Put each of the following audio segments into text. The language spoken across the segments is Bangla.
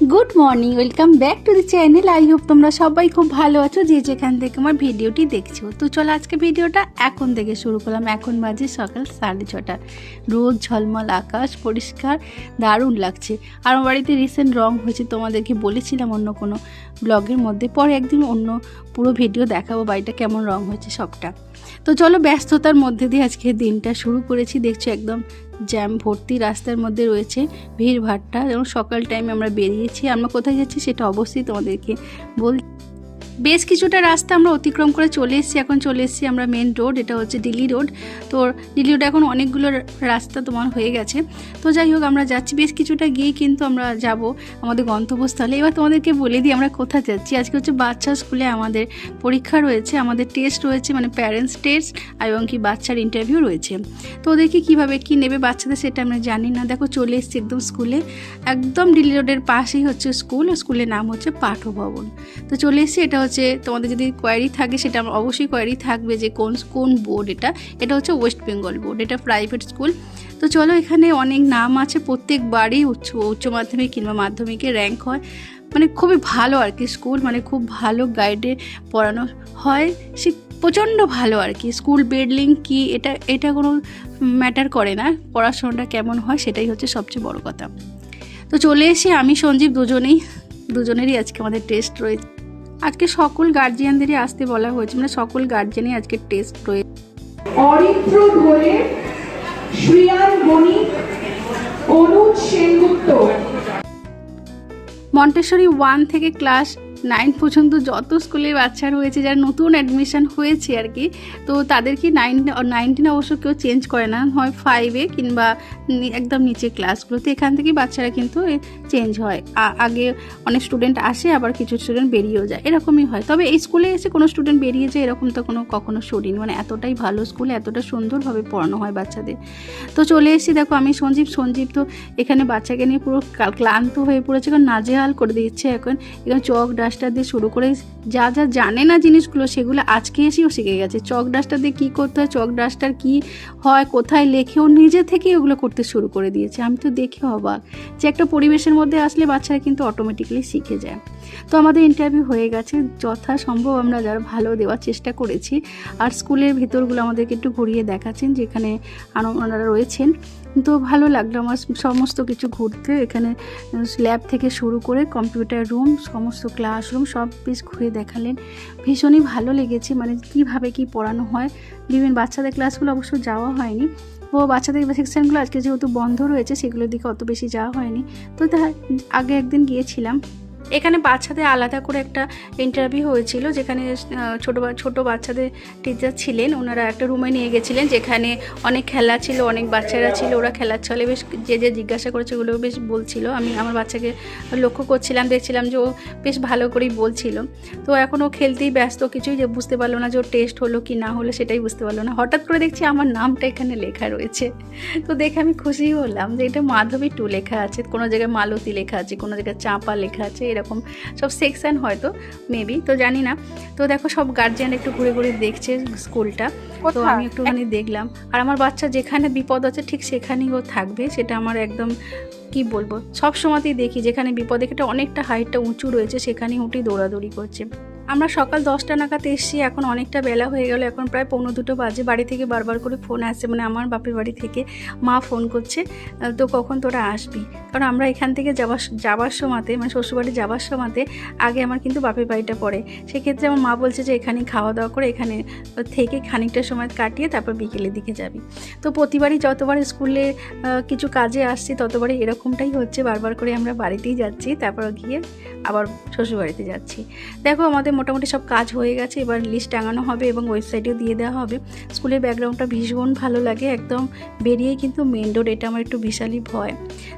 Good morning welcome back to the channel I hope তোমরা সবাই খুব ভালো আছো, যে যেখান থেকে আমার ভিডিওটি দেখছ। তো চলো আজকে ভিডিওটা এখন থেকে শুরু করলাম। এখন বাজে সকাল সাড়ে ছটা। রোদ, ঝলমল, আকাশ পরিষ্কার, দারুণ লাগছে। আর আমার বাড়িতে রিসেন্ট রং হয়েছে, তোমাদেরকে বলেছিলাম অন্য কোনো ব্লগের মধ্যে। পরে একদিন অন্য পুরো ভিডিও দেখাবো, বাড়িটা কেমন রং হয়েছে সবটা। তো চলো ব্যস্ততার মধ্যে দিয়ে আজকে দিনটা শুরু করেছি। দেখছ একদম জ্যাম ভর্তি রাস্তার মধ্যে রয়েছে ভিড় ভাট্টা। যেমন সকাল টাইমে আমরা বেরিয়েছি, আমরা কোথায় যাচ্ছি সেটা অবশ্যই তোমাদেরকে বল বেশ কিছুটা রাস্তা আমরা অতিক্রম করে চলে এসেছি। এখন চলে এসেছি আমরা মেন রোড এটা হচ্ছে দিল্লি রোড তো দিল্লি রোড এখন অনেকগুলো রাস্তা তোমার হয়ে গেছে। তো যাই হোক, আমরা যাচ্ছি। বেশ কিছুটা গিয়েই কিন্তু আমরা যাব আমাদের গন্তব্যস্থলে। এবার তোমাদেরকে বলে দিই, আমরা কোথায় যাচ্ছি? আজকে হচ্ছে বাচ্চা স্কুলে আমাদের পরীক্ষা রয়েছে, আমাদের টেস্ট রয়েছে মানে প্যারেন্টস টেস্ট এবং কি বাচ্চার ইন্টারভিউ রয়েছে। তো ওদেরকে কীভাবে কী নেবে বাচ্চাদের, সেটা আমরা জানি না। দেখো, চলে এসেছি একদম স্কুলে। একদম দিল্লি রোডের পাশেই হচ্ছে স্কুল। স্কুলের নাম হচ্ছে পাঠভবন। তো চলে এসেছি, এটা হচ্ছে তোমাদের যদি কোয়ারি থাকে সেটা আমার অবশ্যই কোয়ারি থাকবে যে কোন কোন বোর্ড এটা? এটা হচ্ছে ওয়েস্ট বেঙ্গল বোর্ড এটা প্রাইভেট স্কুল তো চলো এখানে অনেক নাম আছে, প্রত্যেকবারই উচ্চ উচ্চ মাধ্যমিক কিংবা মাধ্যমিকে র্যাঙ্ক হয়। মানে খুবই ভালো আর কি স্কুল মানে খুব ভালো গাইডে পড়ানো হয়। সে প্রচণ্ড ভালো আর কি স্কুল বিল্ডিং কি, এটা এটা কোনো ম্যাটার করে না। পড়াশোনাটা কেমন হয় সেটাই হচ্ছে সবচেয়ে বড় কথা। তো চলে এসে আমি সঞ্জীব দুজনেই, দুজনেরই আজকে আমাদের টেস্ট রয়েছে। আজকে সকল গার্জিয়ানদেরই আসতে বলা হয়েছে মানে সকল গার্জিয়ানই আজকে টেস্ট রয়েছে অরিত্র ধরে শ্রিয়ান বণিক অনুজ সেনগুপ্ত। মন্টেশ্বরী ওয়ান থেকে ক্লাস নাইন পর্যন্ত যত স্কুলে বাচ্চা রয়েছে, যারা নতুন অ্যাডমিশান হয়েছে আর কি, তো তাদেরকে নাইন নাইনটিন অবশ্য কেউ চেঞ্জ করে না। হয় ফাইভে কিংবা একদম নিচে ক্লাসগুলোতে এখান থেকেই বাচ্চারা কিন্তু চেঞ্জ হয়। আগে অনেক স্টুডেন্ট আসে, আবার কিছু স্টুডেন্ট বেরিয়েও যায়। এরকমই হয়। তবে এই স্কুলে এসে কোনো স্টুডেন্ট বেরিয়ে যায় এরকম তো কোনো কখনো শুনিনি। মানে এতটাই ভালো স্কুলে, এতটা সুন্দরভাবে পড়ানো হয় বাচ্চাদের। তো চলে এসেছি, দেখো আমি সঞ্জীব। সঞ্জীব তো এখানে বাচ্চাকে নিয়ে পুরো ক্লান্ত হয়ে পড়েছে। কারণ নাজেহাল করে দিচ্ছে এখন। এখানে চক ডাস্টার দিয়ে শুরু করে যা যা জানে না জিনিসগুলো সেগুলো আজকে এসেও শিখে গেছে। চক ডাস্টার দিয়ে কী করতে হয়, চক ডাস্টার কী হয়, কোথায় লেখে, ও নিজে থেকেই ওগুলো করতে শুরু করে দিয়েছে। আমি তো দেখে অবাক যে একটা পরিবেশের মধ্যে আসলে বাচ্চারা কিন্তু অটোমেটিক্যালি শিখে যায়। তো আমাদের ইন্টারভিউ হয়ে গেছে। যথাসম্ভব আমরা যারা ভালো দেওয়ার চেষ্টা করেছি আর স্কুলের ভেতরগুলো আমাদেরকে একটু ঘুরিয়ে দেখাচ্ছেন, যেখানে ওনারা রয়েছেন। তো ভালো লাগল আমার সমস্ত কিছু ঘুরতে। এখানে ল্যাব থেকে শুরু করে কম্পিউটার রুম সমস্ত ক্লাসরুম সব বেশ ঘুরে দেখালেন। ভীষণই ভালো লেগেছে মানে কীভাবে কি পড়ানো হয়। বিভিন্ন বাচ্চাদের ক্লাসগুলো অবশ্য যাওয়া হয়নি। ও বাচ্চাদের সেকশানগুলো আজকে যেহেতু বন্ধ রয়েছে, সেগুলোর দিকে অত বেশি যাওয়া হয়নি। তো তার আগে একদিন গিয়েছিলাম। এখানে বাচ্চাদের আলাদা করে একটা ইন্টারভিউ হয়েছিল যেখানে ছোটো ছোটো বাচ্চাদের টিচার ছিলেন। ওনারা একটা রুমে নিয়ে গেছিলেন যেখানে অনেক খেলা ছিল, অনেক বাচ্চারা ছিল, ওরা খেলার ছলে বেশ যে যে জিজ্ঞাসা করেছে ওগুলো বেশ বলছিল। আমি আমার বাচ্চাকে লক্ষ্য করছিলাম, দেখছিলাম যে ও বেশ ভালো করেই বলছিল। তো এখন ও খেলতেই ব্যস্ত, কিছুই যে বুঝতে পারল না যে ওর টেস্ট হলো কি না হলো সেটাই বুঝতে পারল না। হঠাৎ করে দেখছি আমার নামটা এখানে লেখা রয়েছে। তো দেখে আমি খুশি হলাম যে এটা মাধবী টু লেখা আছে, কোনো জায়গায় মালতী লেখা আছে, কোনো জায়গায় চাঁপা লেখা আছে এরকম সব সেকশান হয়তো মেবি তো জানি না। তো দেখো সব গার্জিয়ান একটু ঘুরে ঘুরে দেখছে স্কুলটা। তো আমি একটুখানি দেখলাম। আর আমার বাচ্চা যেখানে বিপদ আছে ঠিক সেখানেই ও থাকবে। সেটা আমার একদম কি বলব সব সময়তেই দেখি যেখানে বিপদে। একটা অনেকটা হাইটটা উঁচু রয়েছে সেখানেই উঠেই দৌড়াদৌড়ি করছে। আমরা সকাল দশটা নাগাদ এসেছি, এখন অনেকটা বেলা হয়ে গেল, এখন প্রায় পৌনো দুটো বাজে। বাড়ি থেকে বারবার করে ফোন আসছে মানে আমার বাপের বাড়ি থেকে মা ফোন করছে তো কখন তোরা আসবি? কারণ আমরা এখান থেকে যাওয়ার যাওয়ার সময়তে মানে শ্বশুরবাড়ি যাওয়ার সময়তে আগে আমার কিন্তু বাপের বাড়িটা পড়ে। সেক্ষেত্রে আমার মা বলছে যে এখানে খাওয়া দাওয়া করে এখানে থেকে খানিকটা সময় কাটিয়ে তারপর বিকেলের দিকে যাবি। তো প্রতিবারই যতবার স্কুলে কিছু কাজে আসছি, ততবারই এরকমটাই হচ্ছে। বারবার করে আমরা বাড়িতেই যাচ্ছি, তারপর গিয়ে আবার শ্বশুরবাড়িতে যাচ্ছি। দেখো, আমাদের মোটামুটি সব কাজ হয়ে গেছে, এবার লিস্ট টাঙানো হবে এবং ওয়েবসাইটেও দিয়ে দেওয়া হবে। স্কুলের ব্যাকগ্রাউন্ডটা ভীষণ ভালো লাগে, একদম বেরিয়েই কিন্তু মেন রোড এটা আমার একটু বিশালই ভয়।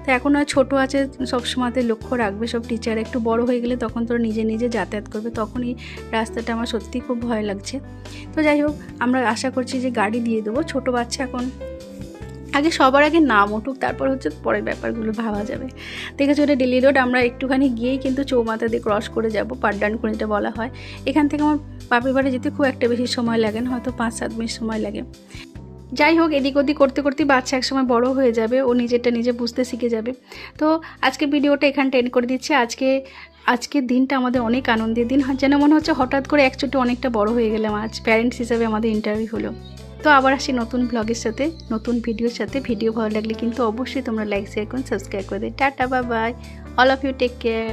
তো এখন আর ছোটো আছে সবসময়তে লক্ষ্য রাখবে সব টিচার একটু বড় হয়ে গেলে তখন তোরা নিজে নিজে যাতায়াত করবে, তখনই রাস্তাটা আমার সত্যিই খুব ভয় লাগছে। তো যাই হোক, আমরা আশা করছি যে গাড়ি দিয়ে দেবো, ছোটো বাচ্চা এখন আগে সবার আগে নাম উঠুক, তারপর হচ্ছে পরের ব্যাপারগুলো ভাবা যাবে। দেখেছ এটা দিল্লি রোড আমরা একটুখানি গিয়েই কিন্তু চৌমাথা দিয়ে ক্রস করে যাব, পাড্ডান করে বলা হয়। এখান থেকে আমার বাপের বাড়ি যেতে খুব একটা বেশি সময় লাগে না, হয়তো পাঁচ সাত মিনিট সময় লাগে। যাই হোক, এদিক ওদিক করতে করতে বাচ্চা একসময় বড় হয়ে যাবে, ও নিজেরটা নিজে বুঝতে শিখে যাবে। তো আজকে ভিডিওটা এখানটা এন্ড করে দিচ্ছি। আজকে, আজকের দিনটা আমাদের অনেক আনন্দের দিন। যেন মনে হচ্ছে হঠাৎ করে একচুটি অনেকটা বড় হয়ে গেলাম। আজ প্যারেন্টস হিসাবে আমাদের ইন্টারভিউ হলো। তো আবার আসি নতুন ব্লগের সাথে, নতুন ভিডিওর সাথে। ভিডিও ভালো লাগলে কিন্তু অবশ্যই তোমরা লাইক শেয়ার করুন সাবস্ক্রাইব করে দিই টাটা বা bye all of you take care